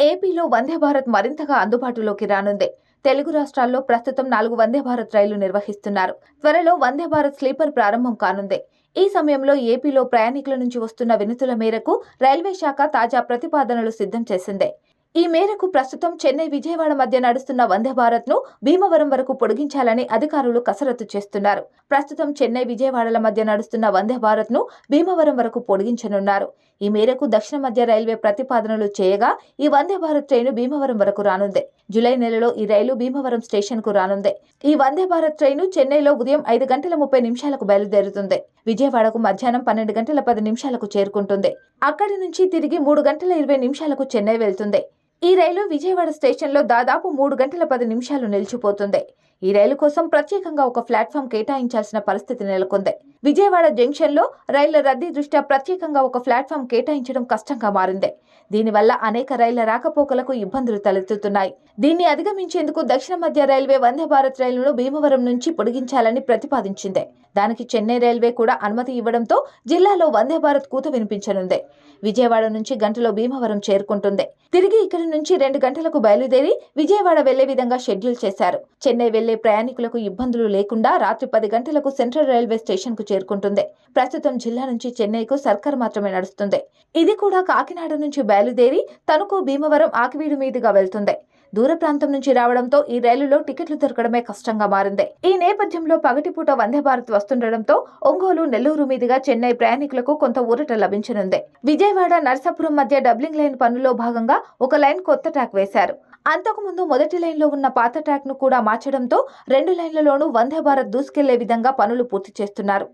ఏపీలో వందే భారత్ మరింతగా అందుబాటులోకి రానుంది. తెలుగు రాష్ట్రాల్లో ప్రస్తుతం నాలుగు వందే భారత్ రైళ్ళు నిర్వహిస్తున్నారు. త్వరలో వందే భారత్ స్లీపర్ ప్రారంభం కానుంది. ఈ సమయంలో ఏపీలో ప్రయాణికుల నుంచి వస్తున్న వినతుల మేరకు రైల్వే శాఖ తాజా ప్రతిపాదనలు సిద్ధం చేసింది. ఈ మేరకు ప్రస్తుతం చెన్నై విజయవాడ మధ్య నడుస్తున్న వందే భారత్ను భీమవరం వరకు పొడిగించాలని అధికారులు కసరత్తు చేస్తున్నారు. ప్రస్తుతం చెన్నై విజయవాడల మధ్య నడుస్తున్న వందే భారత్ను భీమవరం వరకు పొడిగించనున్నారు. ఈ మేరకు దక్షిణ మధ్య రైల్వే ప్రతిపాదనలు చేయగా ఈ వందే భారత్ ట్రైను భీమవరం వరకు రానుంది. జూలై నెలలో ఈ రైలు భీమవరం స్టేషన్కు రానుంది. ఈ వందే భారత్ ట్రైను చెన్నైలో ఉదయం ఐదు గంటల ముప్పై నిమిషాలకు బయలుదేరుతుంది. విజయవాడకు మధ్యాహ్నం పన్నెండు గంటల పది నిమిషాలకు చేరుకుంటుంది. అక్కడి నుంచి తిరిగి మూడు గంటల ఇరవై నిమిషాలకు చెన్నై వెళ్తుంది. ఈ రైలు విజయవాడ స్టేషన్లో దాదాపు మూడు గంటల పది నిమిషాలు నిలిచిపోతుంది. ఈ రైలు కోసం ప్రత్యేకంగా ఒక ప్లాట్ఫామ్ కేటాయించాల్సిన పరిస్థితి నెలకొంది. విజయవాడ జంక్షన్లో రైళ్ళ రద్దీ దృష్ట్యా ప్రత్యేకంగా ఒక ప్లాట్ఫామ్ కేటాయించడం కష్టంగా మారింది. దీనివల్ల అనేక రైళ్ళ రాకపోకలకు ఇబ్బందులు తలెత్తుతున్నాయి. దీన్ని అధిగమించేందుకు దక్షిణ మధ్య రైల్వే వందే భారత్ రైలును భీమవరం నుంచి పొడిగించాలని ప్రతిపాదించింది. దానికి చెన్నై రైల్వే కూడా అనుమతి ఇవ్వడంతో జిల్లాలో వందే భారత్ కూత వినిపించనుంది. విజయవాడ నుంచి గంటలో భీమవరం చేరుకుంటుంది. తిరిగి ఇక్కడి నుంచి రెండు గంటలకు బయలుదేరి విజయవాడ వెళ్ళే విధంగా షెడ్యూల్ చేశారు. చెన్నై వెళ్ళే ప్రయాణికులకు ఇబ్బందులు లేకుండా రాత్రి పది గంటలకు సెంట్రల్ రైల్వే స్టేషన్కు చేరుకుంటుంది. ప్రస్తుతం జిల్లా నుంచి చెన్నైకు సర్కార్ మాత్రమే నడుస్తుంది. ఇది కూడా కాకినాడ నుంచి బయలుదేరి తణుకు భీమవరం ఆకివీడు మీదుగా వెళ్తుంది. దూర ప్రాంతం నుంచి రావడంతో ఈ రైలులో టికెట్లు దొరకడమే కష్టంగా మారింది. ఈ నేపథ్యంలో పగటిపూట వందే భారత్ వస్తుండటంతో ఒంగోలు నెల్లూరు మీదుగా చెన్నై ప్రయాణికులకు కొంత ఊరట లభించనుంది. విజయవాడ నర్సాపురం మధ్య డబ్లింగ్ లైన్ పనుల్లో భాగంగా ఒక లైన్ కొత్త ట్రాక్ వేశారు. అంతకుముందు మొదటి లైన్లో ఉన్న పాత ట్రాక్ను కూడా మార్చడంతో రెండు లైన్లలోనూ వందే భారత్ దూసుకెళ్ళే విధంగా పనులు పూర్తి చేస్తున్నారు.